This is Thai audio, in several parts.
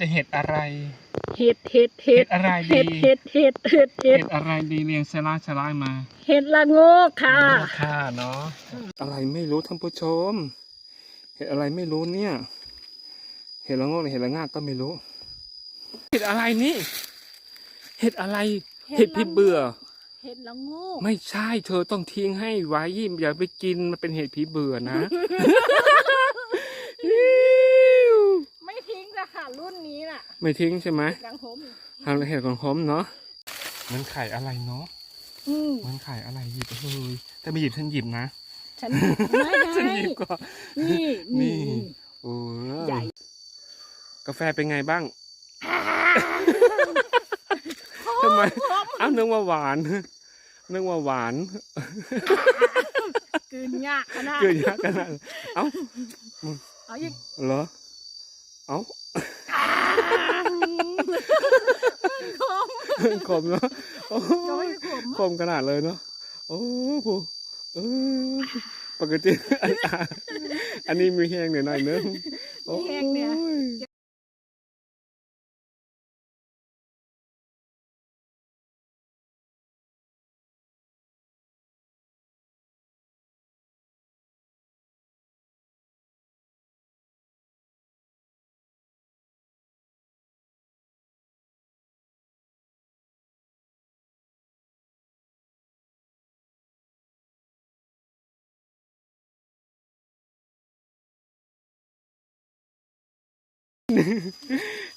จะเห็ดอะไร เห็ดเห็ดเห็เห็ดดอะไรเห็ดีดเห็ดเห็ดเห็ดเห็เห็ดดอะไรดีเรียงเซล่าชลายมา เห็ดละโงกค่ะค่ะเนาะ อะไรไม่รู้ท่านผู้ชม เห็ดอะไรไม่รู้เนี่ย เห็ดละโงกหรือเห็ดละงากก็ไม่รู้ เห็ดอะไรนี่ เห็ดอะไร เห็ดพี่เบื่อ เห็ดละโงก ไม่ใช่เธอต้องทิ้งให้ไว้อย่าไปกินมันเป็นเห็ดผีเบื่อนะ ไม่ทิ้งละค่ะ รุ่นนี้น่ะไม่ทิ้งใช่ไหมดังผมทางเห็ดของผมเนาะมันไข่อะไรเนาะอืมมันไข่อะไรหยิบไปเลยแต่ไม่หยิบฉันหยิบนะฉันไม่ฉันให้หยิบก็นี่นี่นี่โอ้ใหญ่กาแฟเป็นไงบ้างทำไมเอ้านึกว่าหวานนึกว่าหวานกลืนยากขนาดเกินยากขนาดเอ้าเอาอีกเหรอเอ้าคม ขมเนาะโอ้จะไม่ยขมคมขนาดเลยเนาะโอ้โหเออปกติอันอันนี้มีแห้งหน่อยหน่อยนึงมีแห้งเนี่ย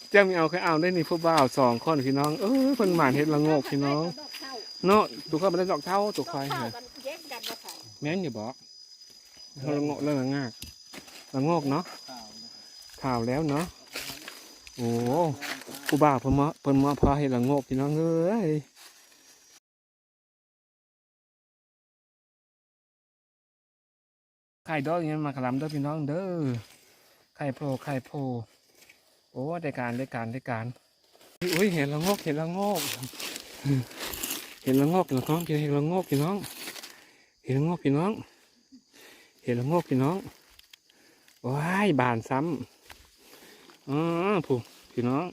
เจ้ามีเอาแค่เอาได้นี่พวกบ่าวสองคนพี่น้อง เออเพิ่นหมานเฮ็ดละโงกพี่น้องดอกเท่าเนาะดูเข้ามาได้ดอกเท่าตัวดอกควายเท่าฮะกันแยกกันมาใส่แม่นอยู่บ่เอาละโงกเรื่องละงากละโงกเนาะข่าวแล้วเนาะโอ้กูบ่าวเพิ่นมาเพิ่นมาพาเฮ็ดละโงกพี่น้องเอ้ยไข่ดอกอย่างนี้มากระลำเด้อพี่น้องเด้อไข่โพไข่โพโอ้ได้การได้การได้การอุ้ยเห็นละโงกเห็นละโงกเห็นละโงกพี่น้องเห็นละโงกพี่น้อง เห็นละโงกพี่น้อง เห็นละโงกพี่น้องว้ายบานซ้ำอ๋อผู้พี่น้อง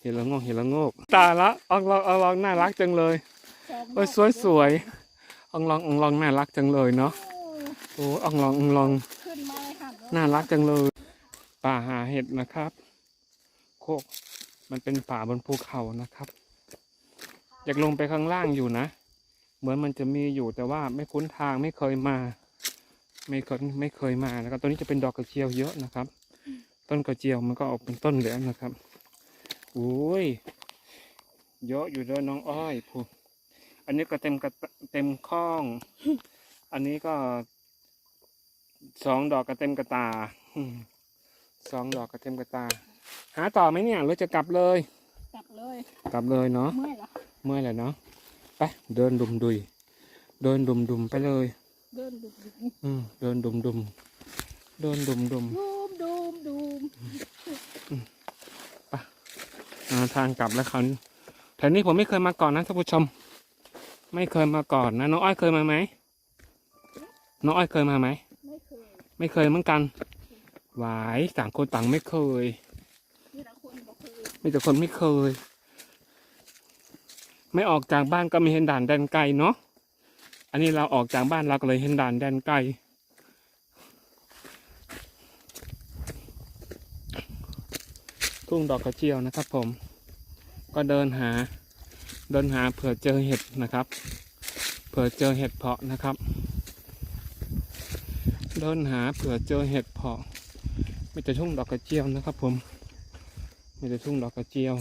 เห็นละโงกเห็นละโงกตายละอองลองอองลองน่ารักจังเลยโอ้ยสวยสวยอองลองอองลองน่ารักจังเลยเนาะโอ้อองลองอองลองขึ้นมาเลยค่ะน่ารักจังเลย ป่าหาเห็ดนะครับ โคก มันเป็นป่าบนภูเขานะครับ อยากลงไปข้างล่างอยู่นะ เหมือนมันจะมีอยู่แต่ว่าไม่คุ้นทางไม่เคยมา ไม่เคยไม่เคยมานะครับตัวนี้จะเป็นดอกกระเจียวเยอะนะครับ ต้นกระเจียวมันก็ออกเป็นต้นแล้วนะครับโอ้ยเยอะอยู่ด้วยน้องอ้อยผู้อันนี้ก็เต็มกระเต็มข้อง อันนี้ก็สองดอกกระเต็มกระตาสองดอกกระเต็มกระตา หาต่อไหมเนี่ยหรือจะกลับเลย กลับเลยกลับเลยเนาะเมื่อยเหรอเมื่อยแล้วเนาะไปเดินดุมดุยเดินดุมดุมไปเลย เดินดุมดุมอืมเดินดุมดุมเดินดุมดุมดูมดูมดูมอ่าทางกลับแล้วเขาแถวนี้ผมไม่เคยมาก่อนนะท่านผู้ชม ไม่เคยมาก่อนนะน้องอ้อยเคยมาไหมน้องอ้อยเคยมาไหมไม่เคยไม่เคยเหมือนกันหวายต่างคนต่างไม่เคย มีแต่คนบอกเคย มีแต่คนไม่เคย ไม่ออกจากบ้านก็ม่เห็นด่านแดนไกลเนาะอันนี้เราออกจากบ้านเราก็เลยเห็นด่านแดนไกลทุ่งดอกกระเจียวนะครับ ผม ก็เดินหา เดินหาเผื่อเจอเห็ดนะครับ เผื่อเจอเห็ดเพาะนะครับ เดินหาเผื่อเจอเห็ดเพาะไม่แต่ทุ่งดอกกระเจียวนะครับ ผม มีแต่ทุ่งดอกกระเจียว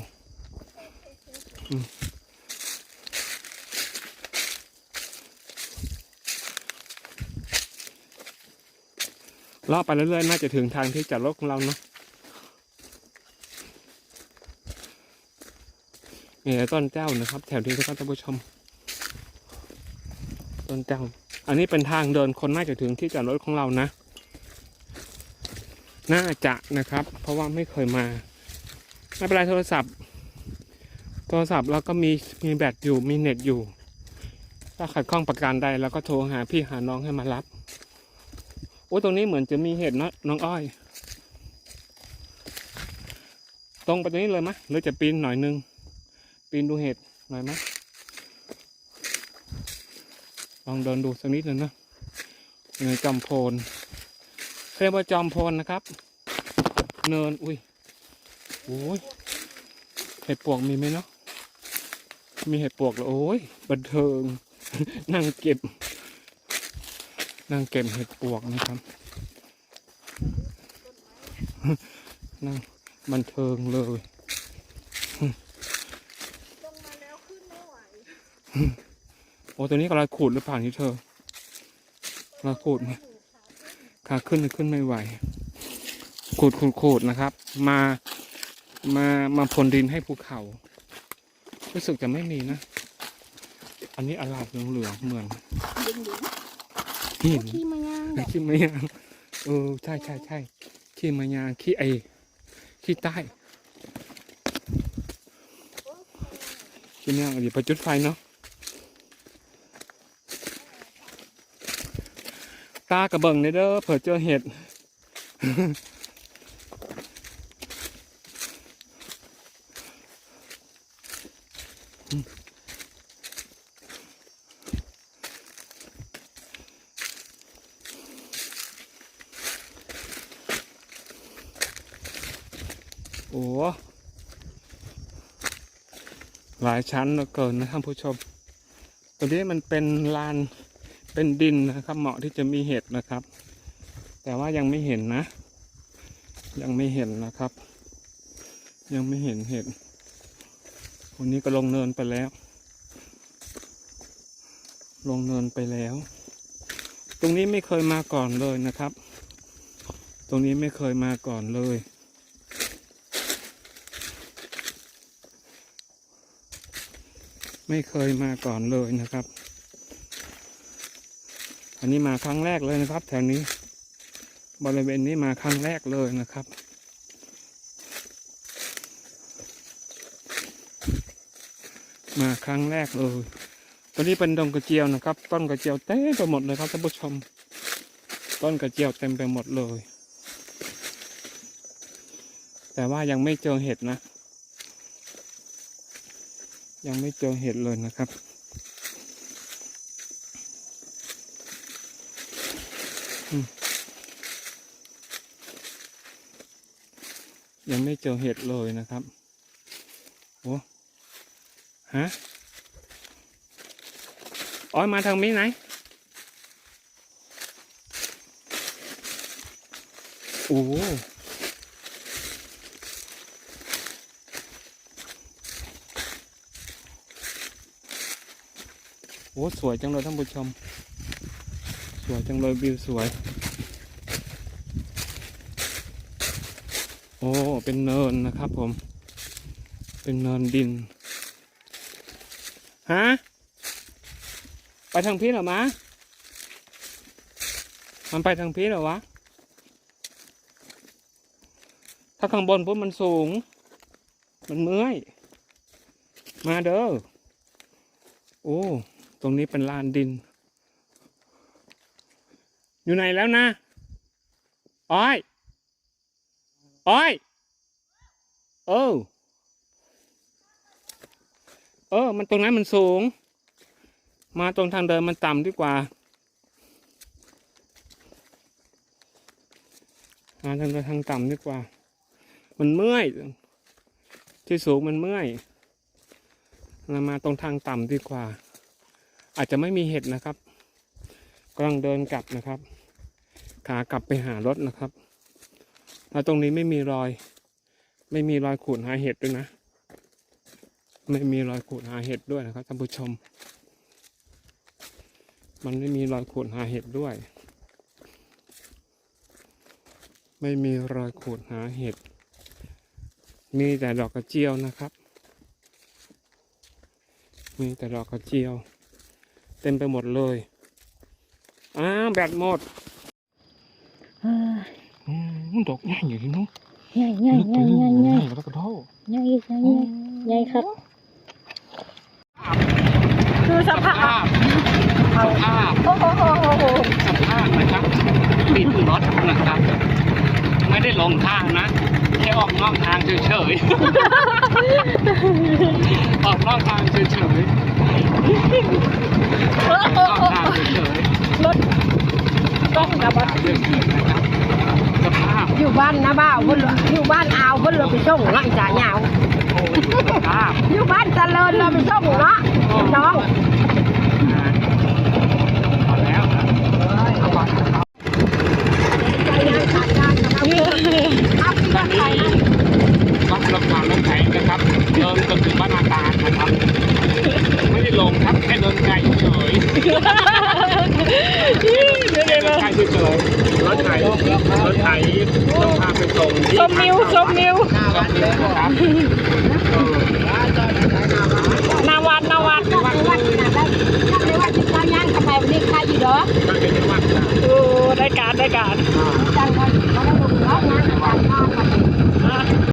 ล่อไปเรื่อยๆ น่าจะถึงทางที่จอดรถของเราเนาะนี่ต้นเจ้านะครับ แถวนี้นะครับท่านผู้ชม ต้นเจ้า อันนี้เป็นทางเดินคนน่าจะถึงที่จอดรถของเรานะ น่าจะนะครับ เพราะว่าไม่เคยมา ไม่เป็นไรโทรศัพท์ โทรศัพท์เราก็มีมีแบตอยู่มีเน็ตอยู่ ถ้าขัดข้องประการใดเราก็โทรหาพี่หาน้องให้มารับโอ้ตรงนี้เหมือนจะมีเห็ดนะน้องอ้อย ตรงไปตรงนี้เลยมะหรือจะปีนหน่อยนึง ปีนดูเห็ดหน่อยมะลองเดินดูสักนิดหนึ่งนะในจอมโพนเคยว่าจอมโพนนะครับ เนินอุ้ย โอ้ยเห็ดปวกมีไหมเนาะมีเห็ดปวกเหรอโอ้ยบันเทิง นั่งเก็บ นั่งเก็บเห็ดปวกนะครับ นั่งบันเทิงเลยลงมาแล้วขึ้นไม่ไหวโอ้ตัวนี้กำลังขูดหรือเปล่านี่เธอเราขูดไหมขาขึ้นขึ้นไม่ไหวขูดขูดขูดนะครับ มา มามาพรวนดินให้ภูเขา รู้สึกจะไม่มีนะ อันนี้อลาบเหลืองๆเหมือนหินขี้มาย่างแบบขี้มายางเออใช่ใช่ใช่ขี้มายางขี้ไอขี้ใต้ขี้มายางเดี๋ยวไปจุดไฟเนาะตากระเบิงเนเด้อเผื่อเจอเห็ด หลายชั้นเหลือเกินนะท่านผู้ชม ตัวนี้มันเป็นลานเป็นดินนะครับ เหมาะที่จะมีเห็ดนะครับ แต่ว่ายังไม่เห็นนะ ยังไม่เห็นนะครับ ยังไม่เห็นเห็ดวันนี้ก็ลงเนินไปแล้ว ลงเนินไปแล้ว ตรงนี้ไม่เคยมาก่อนเลยนะครับ ตรงนี้ไม่เคยมาก่อนเลย ไม่เคยมาก่อนเลยนะครับ อันนี้มาครั้งแรกเลยนะครับ แถวนี้ บริเวณนี้มาครั้งแรกเลยนะครับมาครั้งแรกเลยตอนนี้เป็นดงกระเจียวนะครับ ต้นกระเจียวเต็มไปหมดเลยครับท่านผู้ชม ต้นกระเจียวเต็มไปหมดเลย แต่ว่ายังไม่เจอเห็ดนะ ยังไม่เจอเห็ดเลยนะครับ ยังไม่เจอเห็ดเลยนะครับ โอ้ฮะอ้อยมาทางนี้ไหนโอ้ อ้สวยจังเลยท่านผู้ชม สวยจังเลยวิวสวย โอ้เป็นเนินนะครับผม เป็นเนินดินฮะไปทางพีเหรอมะมันไปทางพีเหรอวะ ถ้าข้างบนปุ๊บมันสูง มันเมื่อย มาเด้อ โอ้ ตรงนี้เป็นลานดิน อยู่ไหนแล้วนะอ้อยอ้อยเออเออ มันตรงนั้นมันสูง มาตรงทางเดินมันต่ำดีกว่ามาทางเดินทางต่ำดีกว่า มันเมื่อย ที่สูงมันเมื่อยเรามาตรงทางต่ำดีกว่า อาจจะไม่มีเห็ดนะครับกำลังเดินกลับนะครับ ขากลับไปหารถนะครับ แล้วตรงนี้ไม่มีรอย ไม่มีรอยขูดหาเห็ดด้วยนะ ไม่มีรอยขูดหาเห็ดด้วยนะครับท่านผู้ชม มันไม่มีรอยขูดหาเห็ดด้วย ไม่มีรอยขูดหาเห็ด มีแต่ดอกกระเจียวนะครับ มีแต่ดอกกระเจียว เต็มไปหมดเลยอ้าวแบตหมดอ่าอืมดอกใหญ่อยู่ที่นู้นใหญ่ใหญ่ใหญ่ใหญ่ใหญ่แล้วก็เท่าใหญ่ใหญ่ใหญ่ใหญ่ครับ คือสภาพสภาพโอ้โหโหโหโหสภาพนะครับปิดรถนะครับน ไม่ได้หลงทางนะ แค่ออกนอกทางเฉยๆ ออกนอกทางเฉยๆออกนอกทางเฉยรถต้องกับว่าๆเฉยๆนะครับสภาพอยู่บ้านนะบ้าวเพิ่นอยู่บ้านอาวเพิ่นเลยไปส่งเนาะอีจ่าเหยาวโอ้ยสภาพอยู่บ้านเจริญเลยไปส่งเนาะ เฉยๆรถไถรถไถต้องพาไปส่งที่มิวชมวิวนาวันนาวันได้การได้การ